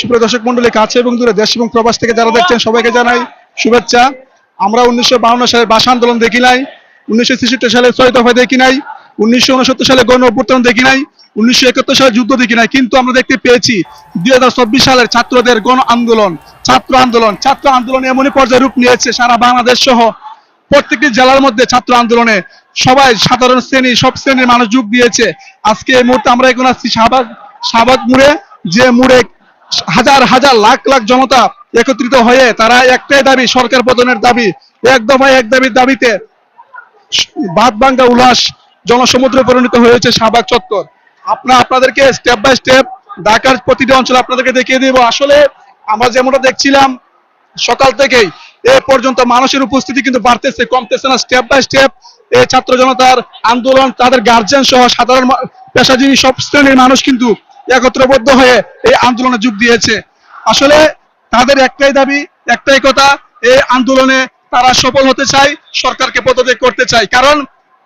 সুপ্রিয় দর্শক মন্ডলী, কাছে এবং দূরে দেশ এবং প্রবাস থেকে যারা দেখছেন, সবাইকে জানাই শুভেচ্ছা। আমরা উনিশশো বাউন্ন সালে ভাষা আন্দোলন দেখি নাই, উনিশশো ছেষট্টি সালে ছয় দফা দেখি নাই, উনিশশো উনসত্তর সালে গণ অভ্যুত্থান দেখি নাই, উনিশশো একাত্তর সালে যুদ্ধ দেখি নাই। কিন্তু আমরা দেখতে পেয়েছি, দুই হাজার চব্বিশ সালের ছাত্রদের গণ আন্দোলন, ছাত্র আন্দোলন ছাত্র আন্দোলন এমনই পর্যায়ে রূপ নিয়েছে সারা বাংলাদেশ সহ প্রত্যেকটি জেলার মধ্যে ছাত্র আন্দোলনে। সবাই সাধারণ শ্রেণি, সব শ্রেণির মানুষ যোগ দিয়েছে। আজকে এই মুহূর্তে আমরা এখন আসছি শাহবাগ শাহবাগ মুড়ে। যে মুড়ে হাজার হাজার লাখ লাখ জনতা একত্রিত হয়ে তারা একটাই দাবি, সরকার পতনের দাবি, এক দফায় এক দাবির দাবিতে বাদ বাঙ্গা উল্লাস জনসমুদ্রে পরিণত হয়েছে শাহবাগ চত্বর। আপনার আপনাদেরকে স্টেপ বাই স্টেপ ঢাকার প্রতিটি অঞ্চলে আপনাদেরকে দেখিয়ে দিব। আসলে আমরা যেমনটা দেখছিলাম সকাল থেকেই, এ পর্যন্ত মানুষের উপস্থিতি কিন্তু বাড়তেছে, কমতেছে না। স্টেপ বাই স্টেপ এই ছাত্র জনতার আন্দোলন, তাদের গার্জেন সহ সাধারণ পেশাজীবী সব শ্রেণির মানুষ কিন্তু একত্রবদ্ধ হয়ে এই আন্দোলনে যোগ দিয়েছে। আসলে তাদের একটাই দাবি, একটাই কথা, এই আন্দোলনে তারা সফল হতে চায়, সরকারকে পদত্যাগ করতে চায়। কারণ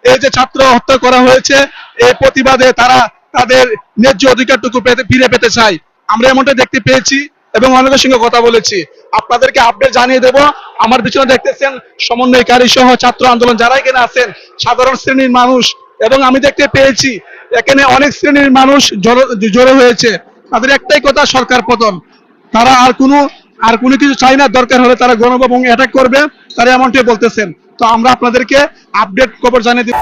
এই যে ছাত্র হত্যা করা হয়েছে, এই প্রতিবাদে তারা তাদের ন্যায্য অধিকারটুকু ফিরে পেতে চায়। আমরা এমনটা দেখতে পেয়েছি এবং অনেকের সঙ্গে কথা বলেছি। আপনাদেরকে আপডেট জানিয়ে দেব। আমার পিছনে দেখতেছেন সমন্বয়কারী সহ ছাত্র আন্দোলন। যারা এখানে আছেন, সাধারণ শ্রেণির মানুষ। এবং আমি দেখতে পেয়েছি এখানে অনেক শ্রেণির মানুষ জড়ো হয়েছে। তাদের একটাই কথা, সরকার পতন। তারা আর কোনো আর কোনো কিছু চাই না, দরকার হলে তারা গণভবন অ্যাটাক করবে, তারা এমনটাই বলতেছেন। তো আমরা আপনাদেরকে আপডেট খবর জানিয়ে দিব